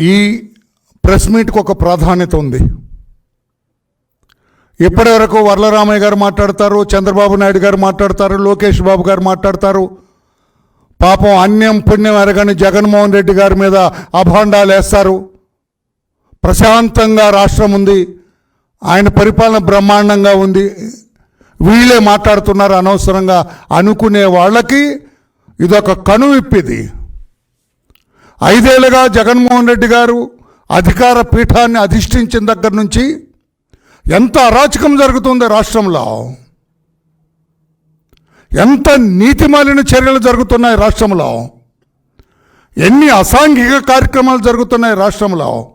ఈ ప్రెస్ మీట్కి ఒక ప్రాధాన్యత ఉంది. ఇప్పటి వరకు వరలరామయ్య గారు మాట్లాడతారు చంద్రబాబు నాయుడు గారు మాట్లాడతారు లోకేష్ బాబు గారు మాట్లాడతారు? పాపం అన్యం పుణ్యం ఎరగని జగన్మోహన్ రెడ్డి గారి మీద అభాండాలు వేస్తారు. ప్రశాంతంగా రాష్ట్రం ఉంది. ఆయన పరిపాలన బ్రహ్మాండంగా ఉంది. వీళ్ళే మాట్లాడుతున్నారు అనవసరంగా. అనుకునే వాళ్ళకి ఇదొక కనువిప్పిది. ఐదేళ్ళుగా జగన్మోహన్ రెడ్డి గారు అధికార పీఠాన్ని అధిష్ఠించిన దగ్గర నుంచి ఎంత అరాచకం జరుగుతుంది రాష్ట్రంలో? ఎంత నీతిమాలిన చర్యలు జరుగుతున్నాయి రాష్ట్రంలో? ఎన్ని అసాంఘిక కార్యక్రమాలు జరుగుతున్నాయి రాష్ట్రంలో?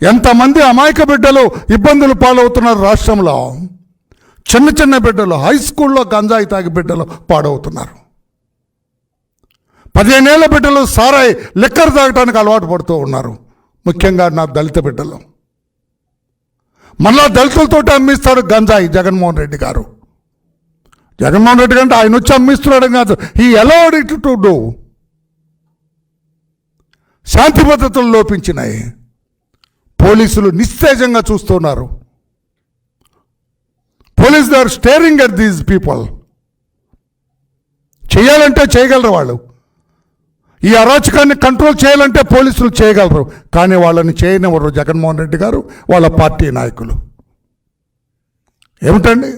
ఎంతమంది అమాయక బిడ్డలు ఇబ్బందులు పాలవుతున్నారు రాష్ట్రంలో? చిన్న చిన్న బిడ్డలు హై స్కూల్లో గంజాయి తాగి బిడ్డలు పాడవుతున్నారు. పదిహేనేళ్ళ బిడ్డలు సారాయి లిక్కర్ తాగటానికి అలవాటు పడుతూ ఉన్నారు. ముఖ్యంగా నా దళిత బిడ్డలు. మళ్ళా దళితులతో అమ్మిస్తాడు గంజాయి జగన్మోహన్ రెడ్డి గారు. జగన్మోహన్ రెడ్డి కంటే ఆయన వచ్చి అమ్మిస్తున్నాడు కాదు. ఈ అలౌడ్ ఇట్ టు డూ శాంతి భద్రతలు లోపించినాయి. పోలీసులు నిస్తేజంగా చూస్తున్నారు. Police they are staring at these people. చేయాలంటే చేయగలరు వాళ్ళు. ఈ అరాచకాన్ని కంట్రోల్ చేయాలంటే పోలీసులు చేయగలరు. కానీ వాళ్ళని చేయనివ్వరు జగన్మోహన్ రెడ్డి గారు వాళ్ళ పార్టీ నాయకులు. ఏమిటండి?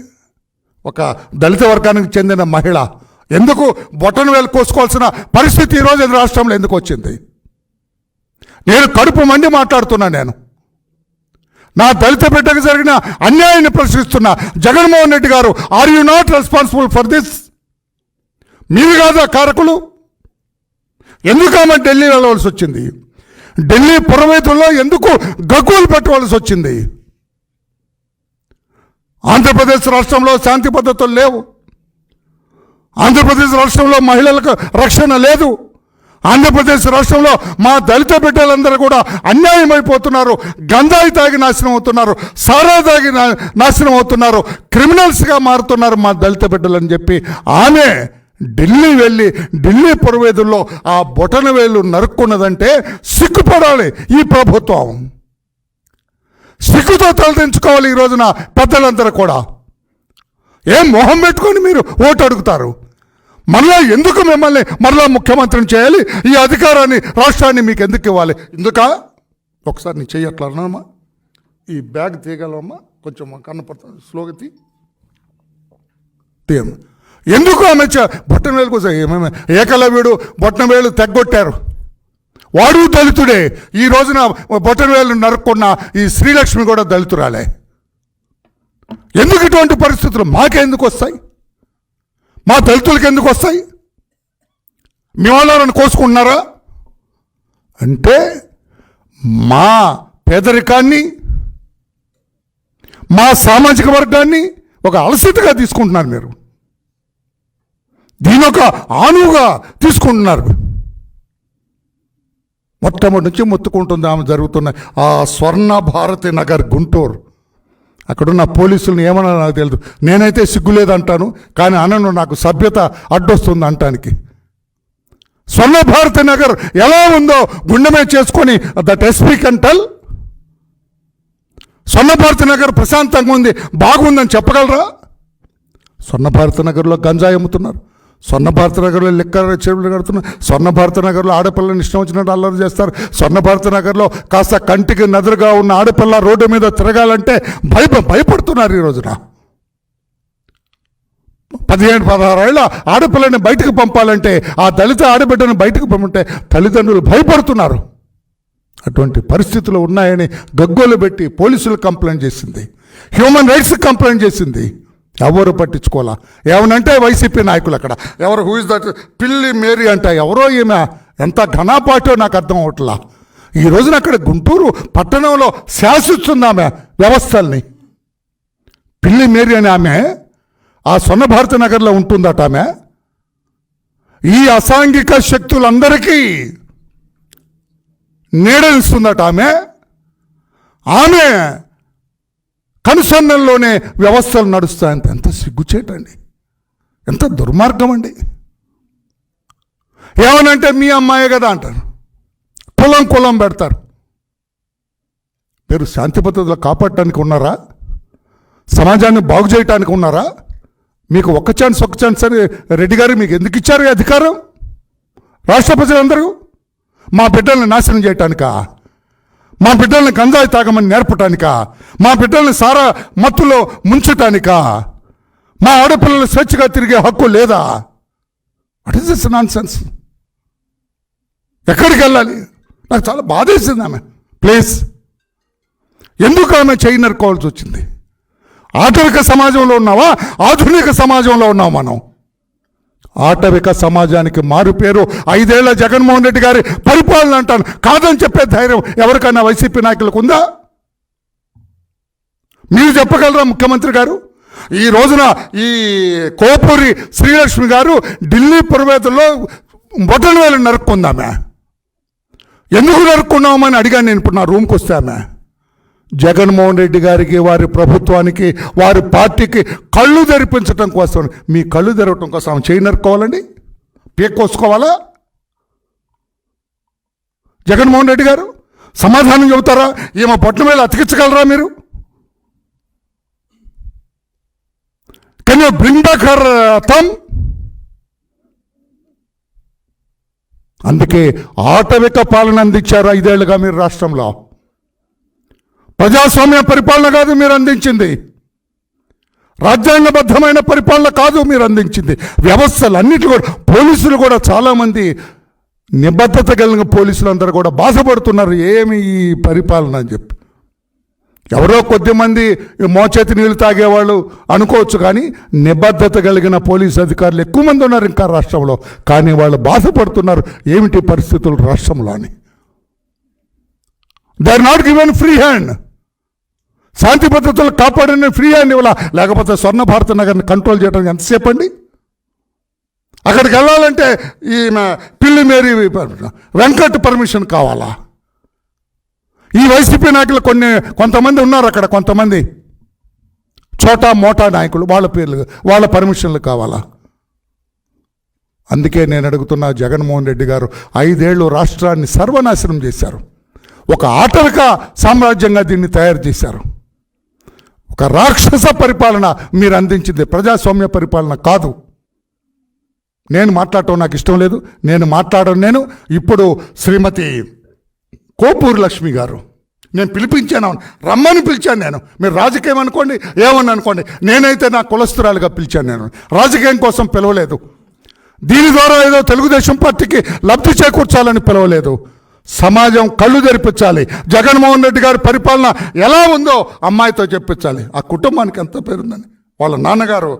ఒక దళిత వర్గానికి చెందిన మహిళ ఎందుకు బొటన వేలు కోసుకోవాల్సిన పరిస్థితి ఈరోజు ఈ రాష్ట్రంలో ఎందుకు వచ్చింది? నేను కడుపు మండి మాట్లాడుతున్నా నేను. నా దళిత బిడ్డకు జరిగిన అన్యాయాన్ని ప్రశ్నిస్తున్నా Jaganmohan Reddy garu are you not responsible for this మీరు కాదా కారకులు? ఎందుకు ఆమె ఢిల్లీ వెళ్ళవలసి వచ్చింది? ఢిల్లీ పురవేతుల్లో ఎందుకు గగ్గులు పెట్టవలసి వచ్చింది? ఆంధ్రప్రదేశ్ రాష్ట్రంలో శాంతి పద్ధతులు లేవు. ఆంధ్రప్రదేశ్ రాష్ట్రంలో మహిళలకు రక్షణ లేదు. ఆంధ్రప్రదేశ్ రాష్ట్రంలో మా దళిత బిడ్డలందరూ కూడా అన్యాయం అయిపోతున్నారు. గంధాయి తాగి నాశనం అవుతున్నారు. సారా తాగి నా- నాశనం అవుతున్నారు. క్రిమినల్స్గా మారుతున్నారు మా దళిత బిడ్డలని చెప్పి ఆమె ఢిల్లీ వెళ్ళి ఢిల్లీ పురవేదుల్లో ఆ బొటన వేలు నరుక్కున్నదంటే సిగ్గుపడాలి ఈ ప్రభుత్వం. సిగ్గుతో తలదించుకోవాలి ఈ రోజున పెద్దలందరూ కూడా. ఏం మొహం పెట్టుకొని మీరు ఓటు అడుగుతారు? మరలా ఎందుకు మిమ్మల్ని మరలా ముఖ్యమంత్రిని చేయాలి? ఈ అధికారాన్ని రాష్ట్రాన్ని మీకు ఎందుకు ఇవ్వాలి? ఎందుక? ఒకసారి నీ చెయ్యట్లమ్మా ఈ బ్యాగ్ తీయగలమ్మా కొంచెం కన్నపడుతుంది స్లోగతి తీయమ్మా ఎందుకు ఆమె చ- వేలు కోసం ఏకలవ్యుడు బొట్టన వేలు తెగ్గొట్టారు? వాడు దళితుడే. ఈ రోజున బొట్టన వేలు నరుక్కున్న ఈ శ్రీలక్ష్మి కూడా దళితురాలే. ఎందుకు ఇటువంటి పరిస్థితులు మాకెందుకు వస్తాయి? మా దళితులకి ఎందుకు వస్తాయి? మిమ్మల్ని కోసుకుంటున్నారా? అంటే మా పేదరికాన్ని మా సామాజిక వర్గాన్ని ఒక అలసటగా తీసుకుంటున్నారు మీరు. దీని ఒక ఆనువుగా తీసుకుంటున్నారు. మొట్టమొదటి నుంచి మొత్తుకుంటుంది ఆమె జరుగుతున్న ఆ స్వర్ణ భారతి నగర్ గుంటూరు. అక్కడున్న పోలీసులను ఏమన్నా నాకు తెలియదు నేనైతే సిగ్గులేదంటాను కానీ అనను నాకు సభ్యత అడ్డొస్తుంది అంటానికి. స్వర్ణ భారతి నగర్ ఎలా ఉందో గుండెమే చేసుకొని దట్ ఎస్పీ కంటల్ స్వర్ణ భారతి నగర్ ప్రశాంతంగా ఉంది బాగుందని చెప్పగలరా? స్వర్ణ భారత నగర్లో గంజాయి అమ్ముతున్నారు. స్వర్ణ భారత నగర్లో లిక్కర్ చెరువులు కడుతున్నారు స్వర్ణ భారత నగర్లో ఆడపిల్లని ఇష్టం వచ్చినట్టు అల్లరి చేస్తారు. స్వర్ణ భారత నగర్లో కాస్త కంటికి నదురుగా ఉన్న ఆడపిల్ల రోడ్డు మీద తిరగాలంటే భయ భయపడుతున్నారు ఈ రోజున. పదిహేను పదహారు ఏళ్ళ ఆడపిల్లని బయటకు పంపాలంటే ఆ దళిత ఆడబిడ్డను బయటకు పంపంటే తల్లిదండ్రులు భయపడుతున్నారు. అటువంటి పరిస్థితులు ఉన్నాయని గగ్గోలు పెట్టి పోలీసులు కంప్లైంట్ చేసింది. హ్యూమన్ రైట్స్ కంప్లైంట్ చేసింది. ఎవరు పట్టించుకోవాలా? ఏమనంటే వైసీపీ నాయకులు అక్కడ. ఎవరు who is that Pilli Mary అంటే ఎవరో ఈమె? ఎంత ఘనాపాటో నాకు అర్థం అవట్లా. ఈ రోజున అక్కడ గుంటూరు పట్టణంలో శాసిస్తుంది ఆమె వ్యవస్థల్ని. పిల్లి మేరీ అనే ఆమె ఆ స్వర్ణ భారత నగర్లో ఉంటుందట ఆమె. ఈ అసాంఘిక శక్తులందరికీ నీడనిస్తుందట ఆమె. ఆమె కనుసన్నల్లోనే వ్యవస్థలు నడుస్తాయంటే ఎంత సిగ్గుచేటండి? ఎంత దుర్మార్గం అండి ఏమనంటే మీ అమ్మాయే కదా అంటారు. కులం కులం పెడతారు. మీరు శాంతి భద్రతలు కాపాడటానికి ఉన్నారా? సమాజాన్ని బాగు చేయటానికి ఉన్నారా? మీకు ఒక్క ఛాన్స్ ఒక్క ఛాన్స్ అని రెడ్డి గారు మీకు ఎందుకు ఇచ్చారు అధికారం? రాష్ట్ర ప్రజలందరూ? మా బిడ్డల్ని నాశనం చేయటానికా? మా బిడ్డల్ని గంజాయి తాగమని నేర్పటానికా? మా బిడ్డల్ని సారా మత్తులో ముంచటానికా? మా ఆడపిల్లలు స్వేచ్ఛగా తిరిగే హక్కు లేదా? What is this nonsense ఎక్కడికి వెళ్ళాలి? నాకు చాలా బాధేసింది ఆమె. ప్లీజ్ ఎందుకు ఆమె చేయి నరుకోవాల్సి వచ్చింది? ఆధునిక సమాజంలో ఉన్నావా? ఆధునిక సమాజంలో ఉన్నావు మనం? ఆటవిక సమాజానికి మారు పేరు. ఐదేళ్ళ జగన్మోహన్ రెడ్డి గారి పరిపాలన అంటాను. కాదని చెప్పే ధైర్యం ఎవరికైనా వైసీపీ నాయకులకు ఉందా? మీరు చెప్పగలరా ముఖ్యమంత్రి గారు? ఈ రోజున ఈ కోపూరి శ్రీలక్ష్మి గారు ఢిల్లీ పురవేతల్లో బొటన వేలు నరుక్కుందామే. ఎందుకు నరుక్కున్నామని అడిగాను నేను ఇప్పుడు నా రూమ్కి వస్తామే జగన్మోహన్ రెడ్డి గారికి వారి ప్రభుత్వానికి వారి పార్టీకి కళ్ళు తెరిపించడం కోసం మీ కళ్ళు తెరవటం కోసం ఆమె చేయి నరుక్కోవాలండి? పీక్కోసుకోవాలా జగన్మోహన్ రెడ్డి గారు సమాధానం చెబుతారా? ఈమె పట్ల మీద అతికించగలరా మీరు? Can you bring back her అందుకే ఆటవిక పాలన అందించారు ఐదేళ్ళుగా మీరు రాష్ట్రంలో? ప్రజాస్వామ్య పరిపాలన కాదు మీరు అందించింది. రాజ్యాంగబద్ధమైన పరిపాలన కాదు మీరు అందించింది. వ్యవస్థలు అన్నిటి కూడా పోలీసులు కూడా చాలామంది నిబద్ధత కలిగిన పోలీసులు అందరూ కూడా బాధపడుతున్నారు ఏమి ఈ పరిపాలన అని చెప్పి. ఎవరో కొద్దిమంది మోచేతి నీళ్ళు తాగేవాళ్ళు అనుకోవచ్చు కానీ నిబద్ధత కలిగిన పోలీసు అధికారులు ఎక్కువ మంది ఉన్నారు ఇంకా రాష్ట్రంలో. కానీ వాళ్ళు బాధపడుతున్నారు ఏమిటి పరిస్థితులు రాష్ట్రంలో అని. They are not given free hand శాంతి భద్రతలు కాపాడని ఫ్రీ హ్యాండ్ ఇవ్వాల? లేకపోతే స్వర్ణ భారత నగర్ని కంట్రోల్ చేయడానికి ఎంతసేపు అండి? అక్కడికి వెళ్ళాలంటే ఈమె పిల్లి మేరీ వెంకట్ పర్మిషన్ కావాలా? ఈ వైసీపీ నాయకులు కొన్ని కొంతమంది ఉన్నారు అక్కడ కొంతమంది. చోటా మోటా నాయకులు వాళ్ళ పేర్లు వాళ్ళ పర్మిషన్లు కావాలా? అందుకే నేను అడుగుతున్నా జగన్మోహన్ రెడ్డి గారు ఐదేళ్ళు రాష్ట్రాన్ని సర్వనాశనం చేశారు. ఒక ఆటవిక సామ్రాజ్యంగా దీన్ని తయారు చేశారు. ఒక రాక్షస పరిపాలన మీరు అందించింది ప్రజాస్వామ్య పరిపాలన కాదు. నేను మాట్లాడటం నాకు ఇష్టం లేదు నేను మాట్లాడను నేను. ఇప్పుడు శ్రీమతి కోపూరు లక్ష్మి గారు నేను పిలిపించాను రమ్మని పిలిచాను నేను. మీరు రాజకీయం అనుకోండి ఏమని అనుకోండి నేనైతే నా కులస్తురాలుగా పిలిచాను నేను. రాజకీయం కోసం పిలవలేదు. దీని ద్వారా ఏదో తెలుగుదేశం పార్టీకి లబ్ధి చేకూర్చాలని పిలవలేదు. సమాజం కళ్ళు తెరిపించాలి. జగన్మోహన్ రెడ్డి గారి పరిపాలన ఎలా ఉందో అమ్మాయితో చెప్పించాలి. ఆ కుటుంబానికి ఎంత పేరుందని. వాళ్ళ నాన్నగారు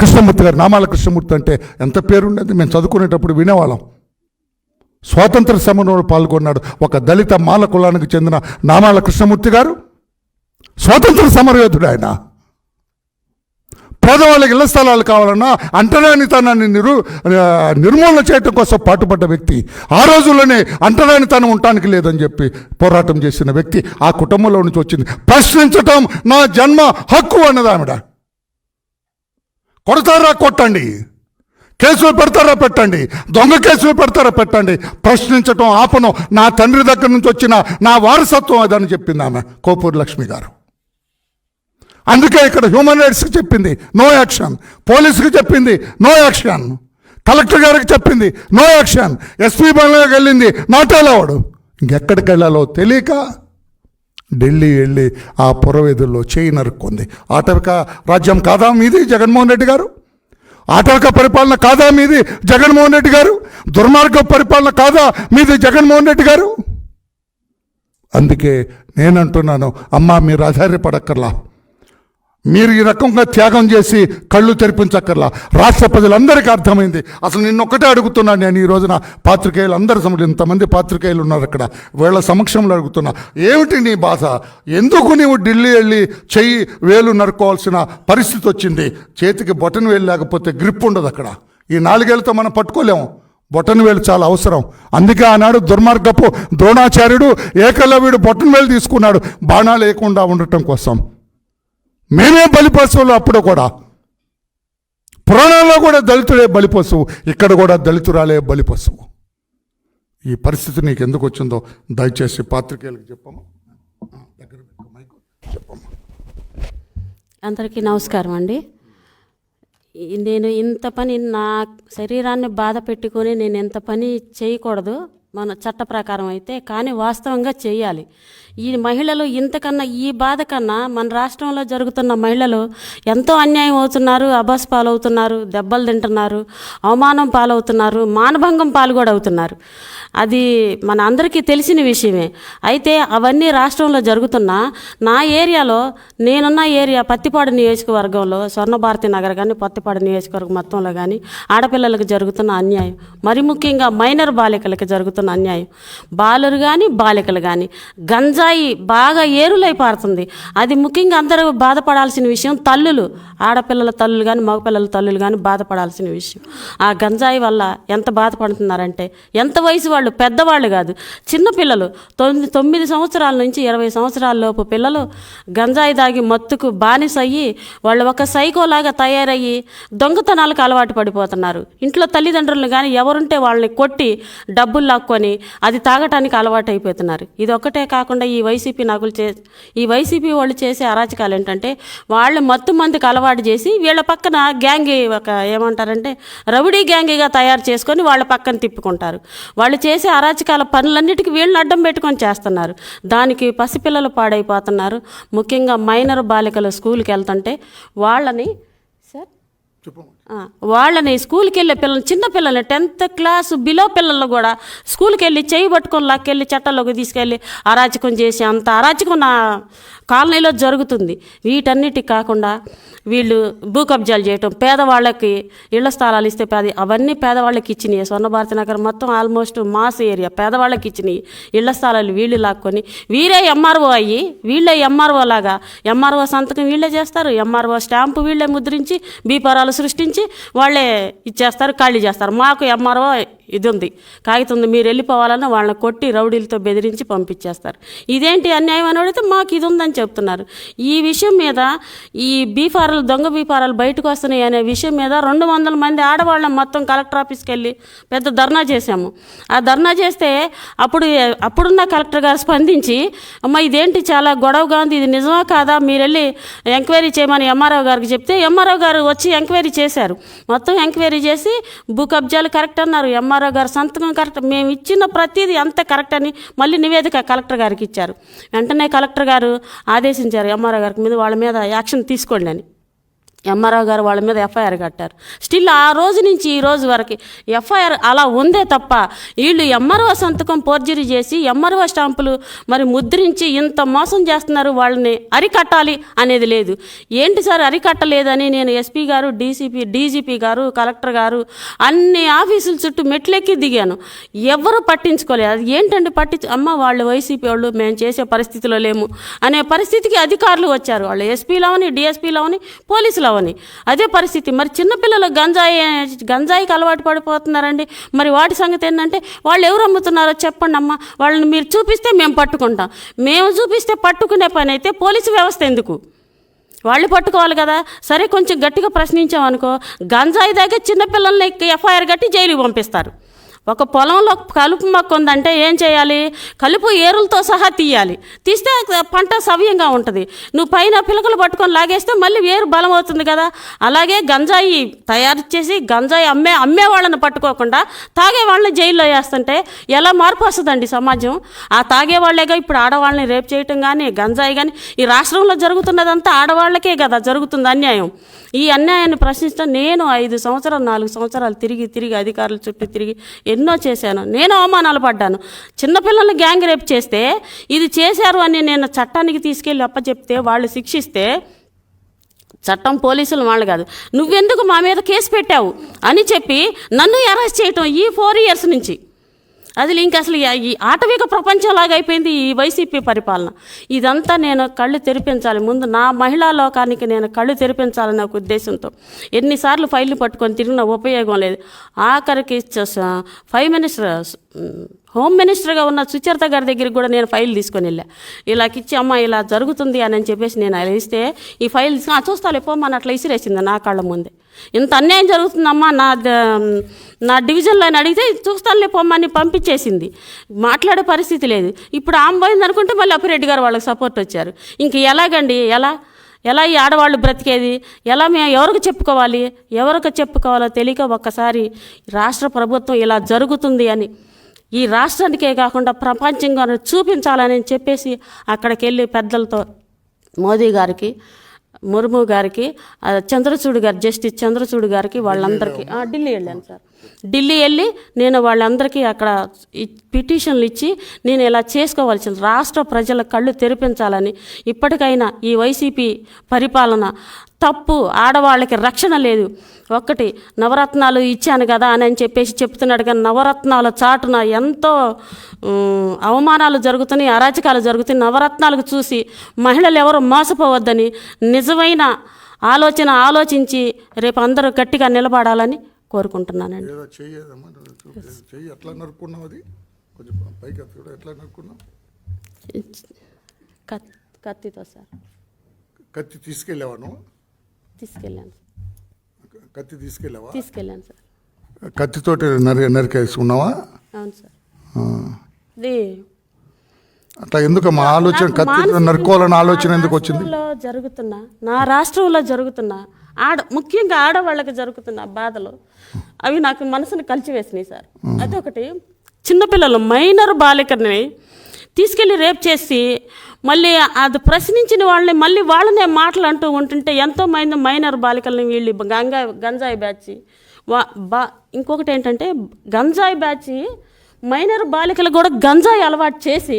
కృష్ణమూర్తి గారు నామాల కృష్ణమూర్తి అంటే ఎంత పేరుండేది? మేము చదువుకునేటప్పుడు వినేవాళ్ళం. స్వాతంత్ర సమరంలో పాల్గొన్నాడు. ఒక దళిత మాల కులానికి చెందిన నామాల కృష్ణమూర్తి గారు. స్వాతంత్ర సమరయోధుడు ఆయన. పేదవాళ్ళకి ఇళ్ళ స్థలాలు కావాలన్నా అంటరానితనాన్ని నిరు నిర్మూలన చేయటం కోసం పాటుపడ్డ వ్యక్తి. ఆ రోజుల్లోనే అంటరానితనం ఉండటానికి లేదని చెప్పి పోరాటం చేసిన వ్యక్తి ఆ కుటుంబంలో నుంచి వచ్చింది. ప్రశ్నించటం నా జన్మ హక్కు అన్నది ఆవిడ కొడతారా కొట్టండి. కేసులు పెడతారా పెట్టండి. దొంగ కేసులు పెడతారా పెట్టండి. ప్రశ్నించటం ఆపను. నా తండ్రి దగ్గర నుంచి వచ్చిన నా వారసత్వం అదని చెప్పింది ఆమె కోపూరు లక్ష్మి గారు. అందుకే ఇక్కడ హ్యూమన్ రైట్స్కి చెప్పింది నో యాక్షన్ పోలీసుకి చెప్పింది నో యాక్షన్ కలెక్టర్ గారికి చెప్పింది నో యాక్షన్ ఎస్పీ బంగ్లాకి వెళ్ళింది నాట్ అలవాడు ఇంకెక్కడికి వెళ్ళాలో తెలియక ఢిల్లీ వెళ్ళి ఆ పురవేదుల్లో చేయి నరుక్కుంది. ఆటవిక రాజ్యం కాదా మీది జగన్మోహన్ రెడ్డి గారు? ఆటవిక పరిపాలన కాదా మీది జగన్మోహన్ రెడ్డి గారు? దుర్మార్గ పరిపాలన కాదా మీది జగన్మోహన్ రెడ్డి గారు? అందుకే నేనంటున్నాను అమ్మ మీరు ఆధారపడక్కర్లా. మీరు ఈ రకంగా త్యాగం చేసి కళ్ళు తెరిపించక్కర్లా. రాష్ట్ర ప్రజలందరికీ అర్థమైంది. అసలు నిన్నొక్కటే అడుగుతున్నాను నేను ఈ రోజున పాత్రికేయులు అందరి సమక్షం ఇంతమంది పాత్రికేయులు ఉన్నారు అక్కడ. వీళ్ళ సమక్షంలో అడుగుతున్నా. ఏమిటి నీ బాధ? ఎందుకు నీవు ఢిల్లీ వెళ్ళి చెయ్యి వేలు నరుకోవాల్సిన పరిస్థితి వచ్చింది? చేతికి బొటన్ వేలు లేకపోతే గ్రిప్ ఉండదు అక్కడ. ఈ నాలుగేళ్ళతో మనం పట్టుకోలేము. బొటన్ వేలు చాలా అవసరం. అందుకే ఆనాడు దుర్మార్గపు ద్రోణాచార్యుడు ఏకలవ్యుడు బొటన్ వేలు తీసుకున్నాడు. బాణాలు లేకుండా ఉండటం కోసం. మేమే బలిపశువులు అప్పుడు కూడా. పురాణాల్లో కూడా దళితుడే బలిపశువు ఇక్కడ కూడా దళితురాలే బలిపశువు. ఈ పరిస్థితి నీకు ఎందుకు వచ్చిందో దయచేసి పాత్రికేయులకు చెప్పమ్మా. దగ్గర చెప్పమ్మా. అందరికీ నమస్కారం అండి. నేను ఇంత పని నా శరీరాన్ని బాధ పెట్టుకొని నేను ఇంత పని చేయకూడదు. మన చట్ట ప్రకారం అయితే కానీ వాస్తవంగా చేయాలి. ఈ మహిళలు ఇంతకన్నా ఈ బాధ కన్నా మన రాష్ట్రంలో జరుగుతున్న మహిళలు ఎంతో అన్యాయం అవుతున్నారు అబాస్ పాలవుతున్నారు దెబ్బలు తింటున్నారు అవమానం పాలవుతున్నారు మానభంగం పాలు కూడా అవుతున్నారు అది మన అందరికీ తెలిసిన విషయమే. అయితే అవన్నీ రాష్ట్రంలో జరుగుతున్నా నా ఏరియాలో నేనున్న ఏరియా పత్తిపాడు నియోజకవర్గంలో స్వర్ణభారతి నగర్ కానీ పత్తిపాడు నియోజకవర్గం మొత్తంలో కానీ ఆడపిల్లలకు జరుగుతున్న అన్యాయం. మరి ముఖ్యంగా మైనర్ బాలికలకు జరుగుతున్న అన్యాయం. బాలురు కానీ బాలికలు కానీ గంజాయి బాగా ఏరులై పారుతుంది. అది ముఖ్యంగా అందరూ బాధపడాల్సిన విషయం తల్లులు. ఆడపిల్లల తల్లులు కానీ మగపిల్లల తల్లులు కానీ బాధపడాల్సిన విషయం. ఆ గంజాయి వల్ల ఎంత బాధపడుతున్నారంటే ఎంత వయసు వాళ్ళు? పెద్దవాళ్ళు కాదు. చిన్నపిల్లలు తొమ్మిది తొమ్మిది సంవత్సరాల నుంచి ఇరవై సంవత్సరాల లోపు పిల్లలు గంజాయి దాగి మత్తుకు బానిస అయ్యి వాళ్ళు ఒక సైకోలాగా తయారయ్యి దొంగతనాలకు అలవాటు పడిపోతున్నారు. ఇంట్లో తల్లిదండ్రులు కానీ ఎవరుంటే వాళ్ళని కొట్టి డబ్బులు లాక్కొని అది తాగటానికి అలవాటు అయిపోతున్నారు ఇది ఒక్కటే కాకుండా ఈ వైసీపీ నాకులు చే ఈ వైసీపీ వాళ్ళు చేసే అరాచకాలు ఏంటంటే వాళ్ళు మత్తు మందికి అలవాటు చేసి వీళ్ళ పక్కన గ్యాంగ్ ఒక ఏమంటారంటే రౌడీ గ్యాంగ్గా తయారు చేసుకొని వాళ్ళ పక్కన తిప్పుకుంటారు. వాళ్ళు చేసే అరాచకాల పనులన్నిటికీ వీళ్ళని అడ్డం పెట్టుకొని చేస్తున్నారు. దానికి పసిపిల్లలు పాడైపోతున్నారు. ముఖ్యంగా మైనర్ బాలికలు స్కూల్కి వెళ్తుంటే వాళ్ళని సార్ వాళ్ళని స్కూల్కి వెళ్ళే పిల్లలు చిన్నపిల్లల్ని టెన్త్ క్లాస్ బిలో పిల్లలు కూడా స్కూల్కి వెళ్ళి చేయి పట్టుకొని లాక్కెళ్ళి చట్టంలోకి తీసుకెళ్ళి అరాచకం చేసి అంత అరాచకం నా కాలనీలో జరుగుతుంది. వీటన్నిటికి కాకుండా వీళ్ళు భూ కబ్జాలు చేయటం పేదవాళ్ళకి ఇళ్ళ స్థలాలు ఇస్తే పేద అవన్నీ పేదవాళ్ళకి ఇచ్చినాయి. స్వర్ణభారతి నగర్ మొత్తం ఆల్మోస్ట్ మాస్ ఏరియా. పేదవాళ్ళకి ఇచ్చినాయి. ఇళ్ళ స్థలాలు వీళ్ళు లాక్కొని వీరే ఎంఆర్ఓ అయ్యి వీళ్ళే ఎంఆర్ఓ లాగా ఎంఆర్ఓ సంతకం వీళ్ళే చేస్తారు. ఎంఆర్ఓ స్టాంపు వీళ్ళే ముద్రించి బీపరాలు సృష్టించి వాళ్ళే ఇచ్చేస్తారు ఖాళీ చేస్తారు. మాకు ఎంఆర్ఓ ఇది ఉంది. కాగితం ఉంది మీరు వెళ్ళిపోవాలన్నా వాళ్ళని కొట్టి రౌడీలతో బెదిరించి పంపించేస్తారు. ఇదేంటి అన్యాయం అని అడిగితే మాకు ఇది ఉందని చెప్తున్నారు. ఈ విషయం మీద ఈ బీఫారాలు దొంగ బీఫారాలు బయటకు వస్తున్నాయి అనే విషయం మీద రెండు వందల మంది ఆడవాళ్ళం మొత్తం కలెక్టర్ ఆఫీస్కి వెళ్ళి పెద్ద ధర్నా చేశాము. ఆ ధర్నా చేస్తే అప్పుడు అప్పుడున్న కలెక్టర్ గారు స్పందించి అమ్మ ఇదేంటి చాలా గొడవగా ఉంది ఇది నిజమా కాదా? మీరు వెళ్ళి ఎంక్వైరీ చేయమని ఎంఆర్ఓ గారికి చెప్తే ఎంఆర్ఓ గారు వచ్చి ఎంక్వైరీ చేశారు. మొత్తం ఎంక్వైరీ చేసి భూ కబ్జాలు కరెక్ట్ అన్నారు. ఎంఆర్ఓ గారు సంతకం కరెక్ట్. మేము ఇచ్చిన ప్రతిదీ అంత కరెక్ట్ అని మళ్ళీ నివేదిక కలెక్టర్ గారికి ఇచ్చారు. వెంటనే కలెక్టర్ గారు ఆదేశించారు. ఎంఆర్ఓ గారికి మీద వాళ్ళ మీద యాక్షన్ తీసుకోండి అని. ఎంఆర్ఓ గారు వాళ్ళ మీద ఎఫ్ఐఆర్ కట్టారు. స్టిల్ ఆ రోజు నుంచి ఈ రోజు వరకు ఎఫ్ఐఆర్ అలా ఉందే తప్ప వీళ్ళు ఎంఆర్ఓ సంతకం పోర్జరీ చేసి ఎంఆర్ఓ స్టాంపులు మరి ముద్రించి ఇంత మోసం చేస్తున్నారు వాళ్ళని అరికట్టాలి అనేది లేదు. ఏంటి సార్ అరికట్టలేదని నేను ఎస్పీ గారు డీసీపీ డీజీపీ గారు కలెక్టర్ గారు అన్ని ఆఫీసుల చుట్టూ మెట్లెక్కి దిగాను. ఎవరు పట్టించుకోలేదు. అది ఏంటంటే పట్టించు? అమ్మ వాళ్ళు వైసీపీ వాళ్ళు మేము చేసే పరిస్థితిలో లేము. అనే పరిస్థితికి అధికారులు వచ్చారు. వాళ్ళు ఎస్పీలోని డిఎస్పీలోని పోలీసులు అవని అదే పరిస్థితి. మరి చిన్నపిల్లలు గంజాయి గంజాయికి అలవాటు పడిపోతున్నారండి. మరి వాటి సంగతి ఏంటంటే వాళ్ళు ఎవరు అమ్ముతున్నారో చెప్పండి అమ్మ. వాళ్ళని మీరు చూపిస్తే మేము పట్టుకుంటాం. మేము చూపిస్తే పట్టుకునే పని అయితే పోలీసు వ్యవస్థ ఎందుకు? వాళ్ళు పట్టుకోవాలి కదా. సరే కొంచెం గట్టిగా ప్రశ్నించామనుకో గంజాయి దగ్గర చిన్నపిల్లల్ని ఎఫ్ఐఆర్ కట్టి జైలుకి పంపిస్తారు. ఒక పొలంలో కలుపు మొక్క ఉందంటే ఏం చేయాలి? కలుపు ఏరులతో సహా తీయాలి. తీస్తే పంట సవ్యంగా ఉంటుంది. నువ్వు పైన పిలకలు పట్టుకొని లాగేస్తే మళ్ళీ వేరు బలం అవుతుంది కదా. అలాగే గంజాయి తయారు చేసి గంజాయి అమ్మే అమ్మే వాళ్ళని పట్టుకోకుండా తాగే వాళ్ళని జైల్లో వేస్తుంటే ఎలా మార్పు వస్తుందండి సమాజం? ఆ తాగే వాళ్ళేగా ఇప్పుడు ఆడవాళ్ళని రేపు చేయటం కానీ గంజాయి కానీ ఈ రాష్ట్రంలో జరుగుతున్నదంతా ఆడవాళ్ళకే కదా జరుగుతుంది అన్యాయం. ఈ అన్యాయాన్ని ప్రశ్నించడం నేను ఐదు సంవత్సరాలు నాలుగు సంవత్సరాలు తిరిగి తిరిగి అధికారుల చుట్టూ తిరిగి ఎన్నో చేశాను. నేను అవమానాలు పడ్డాను. చిన్నపిల్లల్ని గ్యాంగ్ రేప్ చేస్తే ఇది చేశారు అని నేను చట్టానికి తీసుకెళ్ళి అప్పచెప్తే వాళ్ళు శిక్షిస్తే చట్టం పోలీసులు వాళ్ళు కాదు. నువ్వెందుకు మా మీద కేసు పెట్టావు? అని చెప్పి నన్ను అరెస్ట్ చేయటం ఈ ఫోర్ ఇయర్స్ నుంచి. అది ఇంక అసలు ఈ- ఈ ఆటవిక ప్రపంచంలాగా అయిపోయింది ఈ వైసీపీ పరిపాలన. ఇదంతా నేను కళ్ళు తెరిపించాలి. ముందు నా మహిళా లోకానికి నేను కళ్ళు తెరిపించాలనే ఒక ఉద్దేశంతో. ఎన్నిసార్లు ఫైళ్ళు పట్టుకొని తిరిగిన ఉపయోగం లేదు. ఆఖరికి ఫైవ్ మినిస్టర్ హోమ్ మినిస్టర్గా ఉన్న సుచరిత గారి దగ్గరికి కూడా నేను ఫైల్ తీసుకొని వెళ్ళా. ఇలాకిచ్చి అమ్మ ఇలా జరుగుతుంది అని అని చెప్పేసి నేను అలా ఇస్తే ఈ ఫైల్ తీసుకుని, "ఆ, చూస్తాలే అట్లా ఇసిరేసింది నా కళ్ళ ముందే. ఇంత అన్యాయం జరుగుతుందమ్మా నా ద- నా డివిజన్లో అని అడిగితే చూస్తానులే పొమ్మని పంపించేసింది. మాట్లాడే పరిస్థితి లేదు. ఇప్పుడు ఆమె పోయింది అనుకుంటే మళ్ళీ అప్పిరెడ్డి గారు వాళ్ళకి సపోర్ట్ వచ్చారు. ఇంక ఎలాగండి? ఎలా? ఎలా ఈ ఆడవాళ్ళు బ్రతికేది? ఎలా మేము ఎవరికి చెప్పుకోవాలి? ఎవరికి చెప్పుకోవాలో తెలియక ఒక్కసారి రాష్ట్ర ప్రభుత్వం ఇలా జరుగుతుంది అని ఈ రాష్ట్రానికే కాకుండా ప్రపంచంగా చూపించాలని చెప్పేసి అక్కడికి వెళ్ళి పెద్దలతో మోదీ గారికి ముర్ము గారికి చంద్రచూడు చంద్రచూడ్ గారు జస్టిస్ చంద్రచూడ్ గారికి వాళ్ళందరికీ ఢిల్లీ వెళ్ళాను సార్. ఢిల్లీ వెళ్ళి నేను వాళ్ళందరికీ అక్కడ పిటిషన్లు ఇచ్చి నేను ఇలా చేసుకోవాల్సింది. రాష్ట్ర ప్రజల కళ్ళు తెరిపించాలని ఇప్పటికైనా ఈ వైసీపీ పరిపాలన తప్పు ఆడవాళ్ళకి రక్షణ లేదు. ఒక్కటి నవరత్నాలు ఇచ్చాను కదా అని అని చెప్పేసి చెప్తున్నాడు కానీ నవరత్నాల చాటున ఎంతో అవమానాలు జరుగుతున్నాయి అరాచకాలు జరుగుతున్నాయి. నవరత్నాలకు చూసి మహిళలు ఎవరు మోసపోవద్దని నిజమైన ఆలోచన ఆలోచించి రేపు అందరూ గట్టిగా నిలబడాలని కోరుకుంటున్నానండి. కత్తితో సార్. కత్తి తీసుకెళ్ళావా నువ్వు? తీసుకెళ్ళాను కత్తి తీసుకెళ్ళావా? తీసుకెళ్ళాను సార్. కత్తితోటి నరి నరికేసుకున్నావా? అవును సార్. ఇది అట్లా ఎందుకు మా ఆలోచన కత్తితో మానసిక- నరుకోవాలని ఆలోచన ఎందుకు వచ్చింది? జరుగుతున్న నా రాష్ట్రంలో జరుగుతున్న ఆడ ముఖ్యంగా ఆడవాళ్ళకి జరుగుతున్న బాధలు అవి నాకు మనసును కలిచివేసినాయి సార్. అదొకటి చిన్నపిల్లలు మైనర్ బాలికని తీసుకెళ్ళి రేప్ చేసి మళ్ళీ అది ప్రశ్నించిన వాళ్ళని మళ్ళీ వాళ్ళనే మాటలు అంటూ ఉంటుంటే ఎంతోమంది మైనర్ బాలికల్ని వీళ్ళు గంగా గంజాయి బ్యాచ్ వా బా ఇంకొకటి ఏంటంటే గంజాయి బ్యాచ్ మైనర్ బాలికలు కూడా గంజాయి అలవాటు చేసి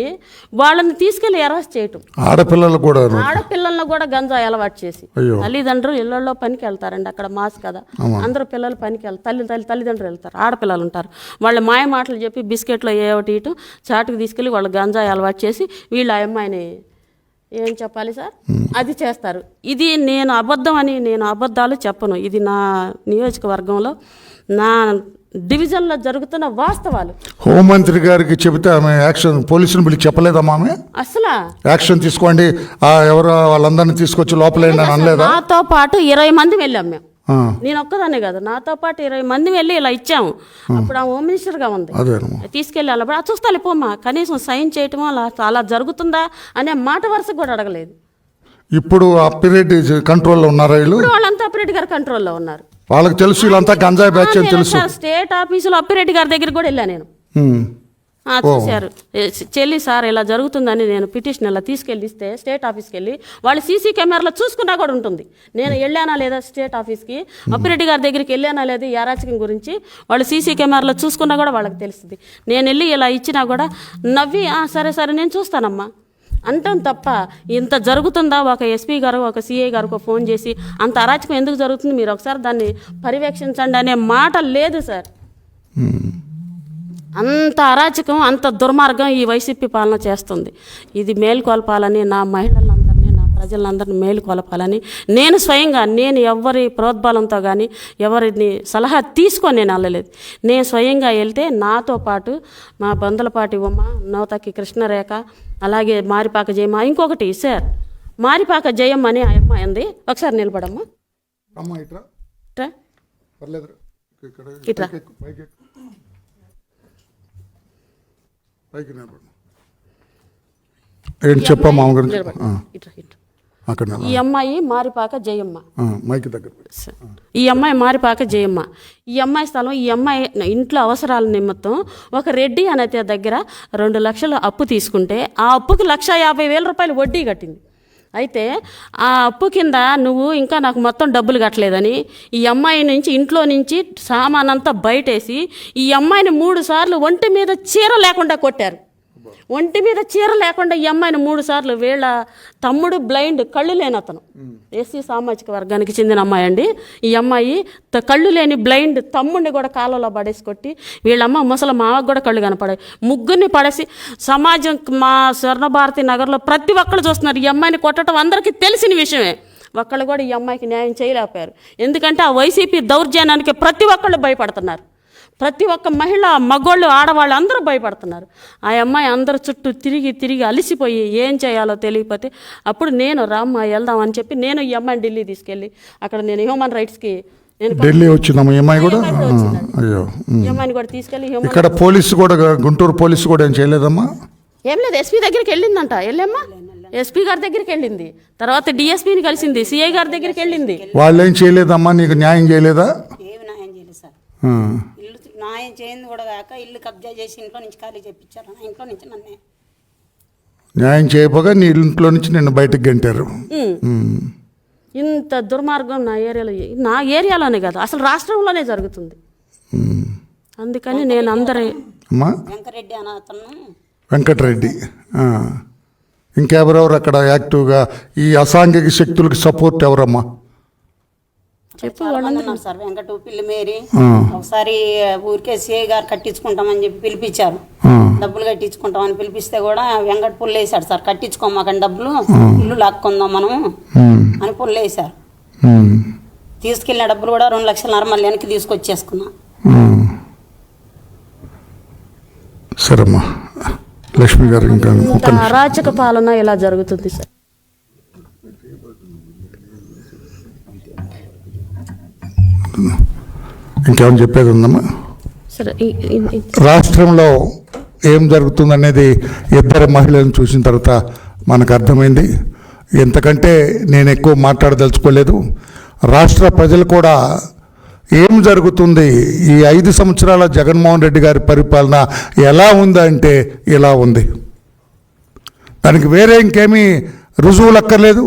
వాళ్ళని తీసుకెళ్ళి అరెస్ట్ చేయటం. ఆడపిల్లలు కూడా ఆడపిల్లలను కూడా గంజాయి అలవాటు చేసి. తల్లిదండ్రులు ఇళ్ళలో పనికి వెళ్తారండి అక్కడ మాస్ కదా. అందరూ పిల్లలు పనికి వెళ్తారు తల్లి తల్లి తల్లిదండ్రులు వెళ్తారు ఆడపిల్లలు ఉంటారు. వాళ్ళ మాయ మాటలు చెప్పి బిస్కెట్లో ఏ ఒకటి ఇటు చాటుకు తీసుకెళ్ళి వాళ్ళు గంజాయి అలవాటు చేసి వీళ్ళ ఆ అమ్మాయిని ఏం చెప్పాలి సార్? అది చేస్తారు. ఇది నేను అబద్ధం అని నేను అబద్ధాలు చెప్పను. ఇది నా నియోజకవర్గంలో నా డివిజన్లో జరుగుతున్న వాస్తవాలు. హోంమంత్రి గారికి చెబితే ఆమె యాక్షన్ పోలీసుని పిలిచి చెప్పలేదమ్మా ఆమె? అసలు? యాక్షన్ తీసుకోండి. ఆ ఎవరో వాళ్ళందరినీ తీసుకొచ్చి లోపలేండి అని అనలేదా? నాతో పాటు ఇరవై మంది వెళ్ళాం మేము. నేను ఒక్కదాన్నే కాదు నాతో పాటు ఇరవై మంది వెళ్ళి ఇలా ఇచ్చాము. అప్పుడు ఆ హోమ్ మినిస్టర్గా ఉంది. తీసుకెళ్ళి అలా "ఆ, చూస్తాలే పోమ్మా. కనీసం సైన్ చేయటమో అలా అలా జరుగుతుందా అనే మాట వరుస కూడా అడగలేదు. ఇప్పుడు అప్పిరెడ్డి కంట్రోల్లో ఉన్నారా వీళ్ళు? వాళ్ళంతా అప్పిరెడ్డి గారి కంట్రోల్లో ఉన్నారు. వాళ్ళకి తెలుసు వీళ్ళంతా గంజాయి బ్యాచ్ అని తెలుసు. స్టేట్ ఆఫీసులో అప్పిరెడ్డి గారి దగ్గర కూడా వెళ్ళాను నేను. చూశారు. చెల్లి సార్ ఇలా జరుగుతుందని నేను పిటిషన్ ఇలా తీసుకెళ్ళి ఇస్తే స్టేట్ ఆఫీస్కి వెళ్ళి వాళ్ళు సీసీ కెమెరాలో చూసుకున్నా కూడా ఉంటుంది. నేను వెళ్ళానా లేదా స్టేట్ ఆఫీస్కి? అప్పిరెడ్డి గారి దగ్గరికి వెళ్ళానా లేదా ఈ అరాచకం గురించి? వాళ్ళు సీసీ కెమెరాలో చూసుకున్నా కూడా వాళ్ళకి తెలుస్తుంది. నేను వెళ్ళి ఇలా ఇచ్చినా కూడా నవ్వి "ఆ, సరే సరే నేను చూస్తానమ్మా. అంటాం తప్ప ఇంత జరుగుతుందా? ఒక ఎస్పీ గారు ఒక సిఐ గారికి ఫోన్ చేసి అంత అరాచకం ఎందుకు జరుగుతుంది? మీరు ఒకసారి దాన్ని పర్యవేక్షించండి అనే మాట లేదు సార్. అంత అరాచకం అంత దుర్మార్గం ఈ వైసీపీ పాలన చేస్తుంది. ఇది మేల్కొల్పాలని నా మహిళలను ప్రజలందరినీ మేలుకొలపాలని నేను స్వయంగా నేను ఎవరి ప్రోద్బలంతో కానీ ఎవరిని సలహా తీసుకొని నేను వెళ్ళలేదు. నేను స్వయంగా వెళ్తే నాతో పాటు మా బందలపాటి ఉమ్మ నవతకి కృష్ణరేఖ అలాగే మారిపాక జయమ్మ ఇంకొకటి సార్ మారిపాక జయమ్మ అని ఆ అమ్మాయి ఉంది. ఒకసారి నిలబడమ్మా. అమ్మా ఇట్రా. ఇట్రా. ఏంటి చెప్పమ్మా ఆమె గురించి? అక్కడ. ఈ అమ్మాయి మారిపాక జయమ్మ మైక్ దగ్గర. ఈ అమ్మాయి మారిపాక జయమ్మ ఈ అమ్మాయి స్థలం ఈ అమ్మాయి ఇంట్లో అవసరాల నిమిత్తం ఒక రెడ్డి అనతే దగ్గర రెండు లక్షలు అప్పు తీసుకుంటే ఆ అప్పుకి లక్ష యాభై వేల రూపాయలు వడ్డీ కట్టింది అయితే ఆ అప్పు కింద నువ్వు ఇంకా నాకు మొత్తం డబ్బులు కట్టలేదని ఈ అమ్మాయి నుంచి ఇంట్లో నుంచి సామానంతా బయటేసి ఈ అమ్మాయిని మూడు సార్లు ఒంటి మీద చీర లేకుండా కొట్టారు ఒంటి మీద చీర లేకుండా ఈ అమ్మాయిని మూడు సార్లు వీళ్ళ తమ్ముడు బ్లైండ్ కళ్ళు లేని అతను. ఎస్సీ సామాజిక వర్గానికి చెందిన అమ్మాయి అండి. ఈ అమ్మాయి కళ్ళు లేని బ్లైండ్ తమ్ముడిని కూడా కాలంలో పడేసి కొట్టి వీళ్ళమ్మ ముసలి మామకు కూడా కళ్ళు కనపడాయి. ముగ్గురిని పడేసి సమాజం మా స్వర్ణభారతి నగర్లో ప్రతి ఒక్కరు చూస్తున్నారు. ఈ అమ్మాయిని కొట్టడం అందరికీ తెలిసిన విషయమే. ఒక్కళ్ళు కూడా ఈ అమ్మాయికి న్యాయం చేయలేకపోయారు. ఎందుకంటే ఆ వైసీపీ దౌర్జన్యానికి ప్రతి ఒక్కళ్ళు భయపడుతున్నారు. ప్రతి ఒక్క మహిళ మగోళ్ళు ఆడవాళ్ళు అందరూ భయపడుతున్నారు. ఆ అమ్మాయి అందరు చుట్టూ తిరిగి తిరిగి అలిసిపోయి ఏం చేయాలో తెలియకపోతే అప్పుడు నేను రామ్మ వెళ్దాం అని చెప్పి నేను ఈ అమ్మాయిని ఢిల్లీ తీసుకెళ్ళి అక్కడ నేను హ్యూమన్ రైట్స్కి నేను ఢిల్లీ వచ్చిందమ్మా ఈ అమ్మాయి కూడా? అయ్యో అమ్మాయిని కూడా తీసుకెళ్ళి హ్యూమన్ ఇక్కడ పోలీసు కూడా గుంటూరు పోలీసు కూడా ఏం చేయలేదమ్మా? ఏం లేదు ఎస్పీ దగ్గరికి వెళ్ళిందంట. వెళ్ళమ్మా. ఎస్పీ గారి దగ్గరికి వెళ్ళింది. తర్వాత డిఎస్పీని కలిసింది సిఐ గారి దగ్గరికి వెళ్ళింది. వాళ్ళు ఏం చేయలేదమ్మా? నీకు న్యాయం చేయలేదా? ఏమి న్యాయం చేయలేదు సార్. ఇల్లు న్యాయం చేయింది కూడా కాక ఇల్లు కబ్జా చేసి ఇంట్లో నుంచి ఖాళీ చేయించారు నా ఇంట్లో నుంచి నన్నే. న్యాయం చేయకపోగా నీ ఇంట్లో నుంచి నిన్ను బయటకు గంటారు. ఇంత దుర్మార్గం నా ఏరియాలో నా ఏరియాలోనే కాదు అసలు రాష్ట్రంలోనే జరుగుతుంది. అందుకని నేను అందరి అమ్మా? వెంకరెడ్డి అన్న అతను. వెంకటరెడ్డి. ఇంకెవరెవరు అక్కడ యాక్టివ్గా? ఈ అసాంఘిక శక్తులకు సపోర్ట్ ఎవరమ్మా? చెప్పు ఉన్నారు సార్ వెంకట పిల్లి మేరీ. ఒకసారి ఊరికే సిఐ గారు కట్టించుకుంటామని చెప్పి పిలిపించారు. డబ్బులు కట్టించుకుంటామని పిలిపిస్తే కూడా వెంకట పుల్లు వేసాడు సార్ కట్టించుకోమాకండి డబ్బులు ఇల్లు లాక్కుందాం మనం. అని పుల్లు వేసారు. తీసుకెళ్ళిన డబ్బులు కూడా రెండు లక్షలన్నర మళ్ళీ వెనక్కి తీసుకొచ్చేసుకున్నా. సరేమ్మా లక్ష్మి గారు ఇంకా. అరాచక పాలన ఇలా జరుగుతుంది సార్ ఇంకేమైనా చెప్పేది ఉందమ్మా? రాష్ట్రంలో ఏం జరుగుతుందనేది ఇద్దరు మహిళలను చూసిన తర్వాత మనకు అర్థమైంది. ఎంతకంటే నేను ఎక్కువ మాట్లాడదలుచుకోలేదు. రాష్ట్ర ప్రజలు కూడా ఏం జరుగుతుంది? ఈ ఐదు సంవత్సరాల జగన్మోహన్ రెడ్డి గారి పరిపాలన ఎలా ఉందంటే ఇలా ఉంది. దానికి వేరే ఇంకేమీ రుజువులు అక్కర్లేదు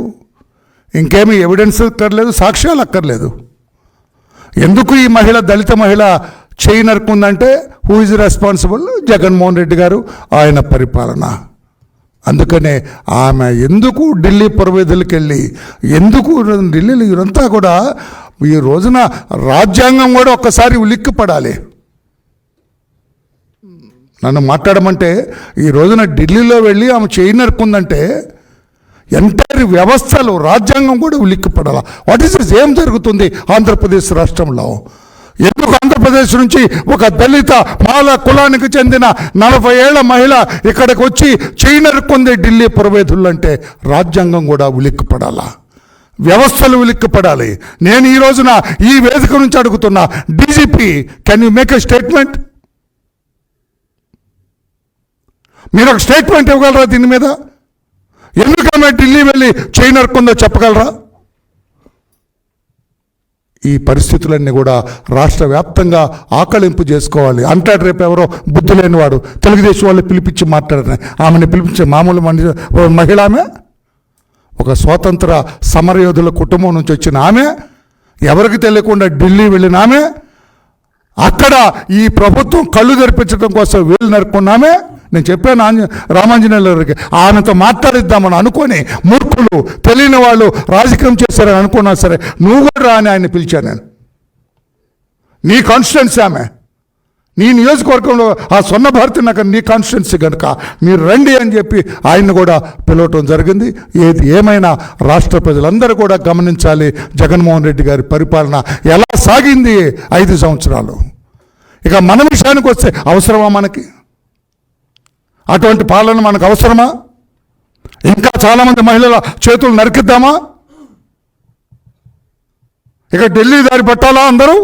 ఇంకేమీ ఎవిడెన్స్ అక్కర్లేదు సాక్ష్యాలు అక్కర్లేదు ఎందుకు ఈ మహిళ దళిత మహిళ చేయి నరుకుందంటే who is responsible Jaganmohan Reddy garu ఆయన పరిపాలన. అందుకనే ఆమె ఎందుకు ఢిల్లీ పురవేధులకు వెళ్ళి ఎందుకు ఢిల్లీలో ఇదంతా కూడా ఈ రోజున రాజ్యాంగం కూడా ఒక్కసారి ఉలిక్కిపడాలి. నన్ను మాట్లాడమంటే ఈ రోజున ఢిల్లీలో వెళ్ళి ఆమె చేయి నరుకుందంటే ఎంటైర్ వ్యవస్థలు రాజ్యాంగం కూడా ఉలిక్కిపడాల? వాట్ ఈస్ ఇస్ ఏం జరుగుతుంది? ఆంధ్రప్రదేశ్ రాష్ట్రంలో. ఎందుకు ఆంధ్రప్రదేశ్ నుంచి ఒక దళిత మాల కులానికి చెందిన నలభై ఏళ్ళ మహిళ ఇక్కడికి వచ్చి చేయి ఢిల్లీ పురవేధులు అంటే రాజ్యాంగం కూడా ఉలిక్కిపడాలా? వ్యవస్థలు ఉలిక్కిపడాలి. నేను ఈ రోజున ఈ వేదిక నుంచి అడుగుతున్నా DGP can you make a statement మీరు ఒక స్టేట్మెంట్ ఇవ్వగలరా దీని మీద? ఎందుకు ఆమె ఢిల్లీ వెళ్ళి చేయి నరుక్కుందో చెప్పగలరా? ఈ పరిస్థితులన్నీ కూడా రాష్ట్ర వ్యాప్తంగా ఆకలింపు చేసుకోవాలి. అంటాడు రేపు ఎవరో బుద్ధి లేనివాడు. తెలుగుదేశం వాళ్ళు పిలిపించి మాట్లాడారు. ఆమెను పిలిపించే మామూలు మనిషి మహిళ ఆమె? ఒక స్వాతంత్ర సమరయోధుల కుటుంబం నుంచి వచ్చిన ఆమె? ఎవరికి తెలియకుండా ఢిల్లీ వెళ్ళిన ఆమె? అక్కడ ఈ ప్రభుత్వం కళ్ళు తెరిపించడం కోసం వీలు నరుకున్నామే నేను చెప్పాను ఆంజ రామాంజనేయులకి ఆయనతో మాట్లాడిద్దామని అనుకొని మూర్ఖులు తెలియని వాళ్ళు రాజకీయం చేశారని అనుకున్నా సరే నువ్వు కూడా రా అని ఆయన పిలిచాను నేను. నీ కాన్స్టిట్యున్సీ ఆమె. నీ నియోజకవర్గంలో ఆ సొన్న భారతి నాకు నీ కాన్స్టిట్యున్సీ కనుక మీరు రండి అని చెప్పి ఆయన్ని కూడా పిలవటం జరిగింది. ఏది ఏమైనా రాష్ట్ర ప్రజలందరూ కూడా గమనించాలి జగన్మోహన్ రెడ్డి గారి పరిపాలన ఎలా సాగింది ఐదు సంవత్సరాలు. ఇక మన విషయానికి వస్తే అవసరమా మనకి? అటువంటి పాలన మనకు అవసరమా? ఇంకా చాలామంది మహిళల చేతులు నరికిద్దామా? ఇక ఢిల్లీ దారి పట్టాలా అందరూ?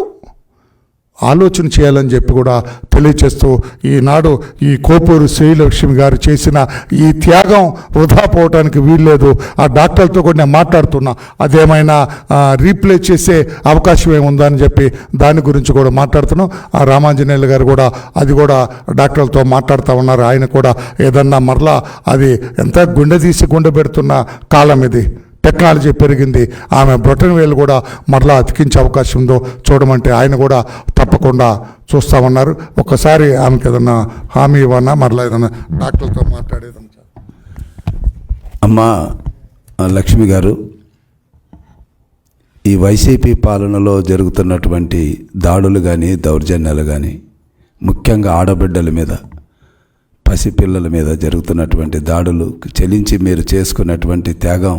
ఆలోచన చేయాలని చెప్పి కూడా తెలియచేస్తూ ఈనాడు ఈ కోపూరు శ్రీలక్ష్మి గారు చేసిన ఈ త్యాగం వృధా పోవటానికి వీల్లేదు. ఆ డాక్టర్తో కూడా నేను మాట్లాడుతున్నా. అదేమైనా ఆ, రీప్లేస్ చేసే అవకాశం ఏముందా అని చెప్పి దాని గురించి కూడా మాట్లాడుతున్నాం. ఆ రామాంజనేయులు గారు కూడా అది కూడా డాక్టర్లతో మాట్లాడుతూ ఉన్నారు. ఆయన కూడా ఏదన్నా మరలా అది ఎంత గుండె తీసి గుండె పెడుతున్న కాలం ఇది. టెక్నాలజీ పెరిగింది. ఆమె బ్రొటన్ వేలు కూడా మరలా అతికించే అవకాశం ఉందో చూడమంటే ఆయన కూడా తప్పకుండా చూస్తామన్నారు. ఒక్కసారి ఆమెకి ఏదన్నా హామీ ఇవ్వన్నా మరలా ఏదన్నా డాక్టర్లతో మాట్లాడేది? అమ్మ లక్ష్మి గారు ఈ వైసీపీ పాలనలో జరుగుతున్నటువంటి దాడులు కానీ దౌర్జన్యాలు కానీ ముఖ్యంగా ఆడబిడ్డల మీద పసిపిల్లల మీద జరుగుతున్నటువంటి దాడులు చెలించి మీరు చేసుకున్నటువంటి త్యాగం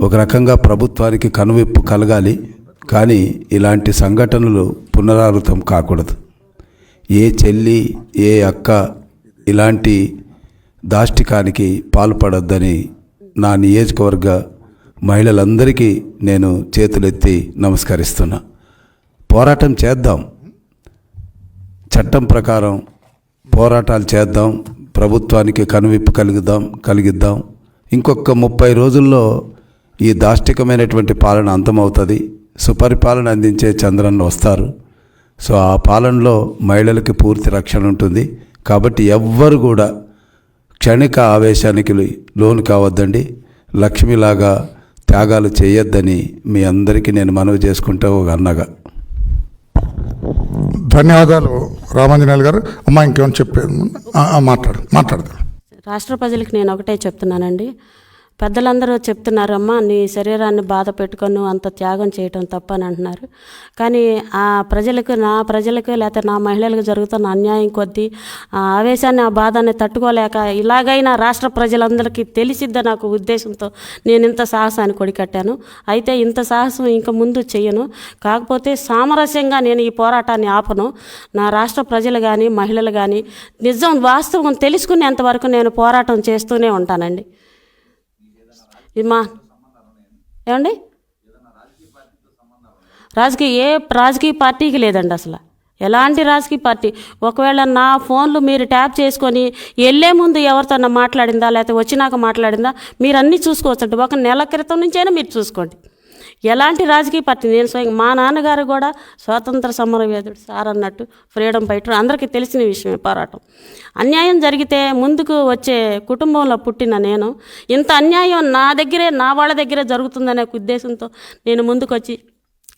ఒక రకంగా ప్రభుత్వానికి కనువిప్పు కలగాలి కానీ ఇలాంటి సంఘటనలు పునరావృతం కాకూడదు. ఏ చెల్లి ఏ అక్క ఇలాంటి దాష్టికానికి పాల్పడొద్దని నా నియోజకవర్గ మహిళలందరికీ నేను చేతులెత్తి నమస్కరిస్తున్నా. పోరాటం చేద్దాం. చట్టం ప్రకారం పోరాటాలు చేద్దాం. ప్రభుత్వానికి కనువిప్పు కలిగిద్దాం కలిగిద్దాం. ఇంకొక ముప్పై రోజుల్లో ఈ దాష్టికమైనటువంటి పాలన అంతమవుతుంది. సుపరిపాలన అందించే చంద్రన్న వస్తారు. సో ఆ పాలనలో మహిళలకి పూర్తి రక్షణ ఉంటుంది. కాబట్టి ఎవ్వరు కూడా క్షణిక ఆవేశానికి లోను కావద్దండి. లక్ష్మిలాగా త్యాగాలు చేయొద్దని మీ అందరికీ నేను మనవి చేసుకుంటా ఒక అన్నగా. ధన్యవాదాలు రామాంజనేయులు గారు. అమ్మా ఇంకేమైనా ఆ, మాట్లాడు మాట్లాడదాం. రాష్ట్ర ప్రజలకు నేను ఒకటే చెప్తున్నానండి. పెద్దలందరూ చెప్తున్నారమ్మా నీ శరీరాన్ని బాధ పెట్టుకొని అంత త్యాగం చేయటం తప్పని అంటున్నారు. కానీ ఆ ప్రజలకు నా ప్రజలకు లేకపోతే నా మహిళలకు జరుగుతున్న అన్యాయం కొద్దీ ఆ ఆవేశాన్ని ఆ బాధాన్ని తట్టుకోలేక ఇలాగైనా రాష్ట్ర ప్రజలందరికీ తెలిసిద్ద నాకు ఉద్దేశంతో నేను ఇంత సాహసాన్ని కొడికట్టాను. అయితే ఇంత సాహసం ఇంక ముందు చేయను కాకపోతే సామరస్యంగా నేను ఈ పోరాటాన్ని ఆపను. నా రాష్ట్ర ప్రజలు కానీ మహిళలు కానీ నిజం వాస్తవం తెలుసుకునేంత వరకు నేను పోరాటం చేస్తూనే ఉంటానండి. మా ఏమండి? రాజకీయ ఏ రాజకీయ పార్టీకి లేదండి అసలు. ఎలాంటి రాజకీయ పార్టీ? ఒకవేళ నా ఫోన్లు మీరు ట్యాప్ చేసుకొని వెళ్ళే ముందు ఎవరితోన్నా మాట్లాడిందా లేకపోతే వచ్చినాక మాట్లాడిందా? మీరు అన్నీ చూసుకోవచ్చండి. ఒక నెల క్రితం నుంచైనా మీరు చూసుకోండి. ఎలాంటి రాజకీయ పార్టీ నేను స్వయం మా నాన్నగారు కూడా స్వాతంత్ర సమరవేదుడు సార్ అన్నట్టు ఫ్రీడమ్ ఫైటర్. అందరికీ తెలిసిన విషయమే పోరాటం. అన్యాయం జరిగితే ముందుకు వచ్చే కుటుంబంలో పుట్టిన నేను ఇంత అన్యాయం నా దగ్గరే నా వాళ్ళ దగ్గరే జరుగుతుందనే ఉద్దేశంతో నేను ముందుకొచ్చి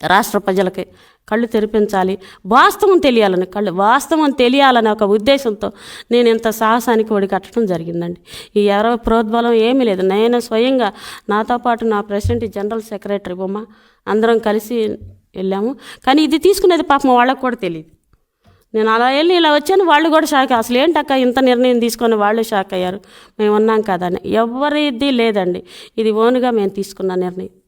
రాష్ట్ర ప్రజలకి కళ్ళు తెరిపించాలి. వాస్తవం తెలియాలని కళ్ళు వాస్తవం తెలియాలనే ఒక ఉద్దేశంతో నేను ఇంత సాహసానికి ఒడిగట్టడం జరిగిందండి. ఈ ఎవరో ప్రోద్బలం ఏమీ లేదు. నేను స్వయంగా నాతో పాటు నా ప్రెసిడెంట్ జనరల్ సెక్రటరీ బొమ్మ అందరం కలిసి వెళ్ళాము. కానీ ఇది తీసుకునేది పాపం వాళ్ళకు కూడా తెలియదు నేను అలా వెళ్ళి ఇలా వచ్చాను వాళ్ళు కూడా షాక్ అసలు ఏంటక్క ఇంత నిర్ణయం తీసుకొని వాళ్ళు షాక్ అయ్యారు? మేము ఉన్నాం కదా అని. ఎవరిది లేదండి. ఇది ఓన్గా మేము తీసుకున్న నిర్ణయం.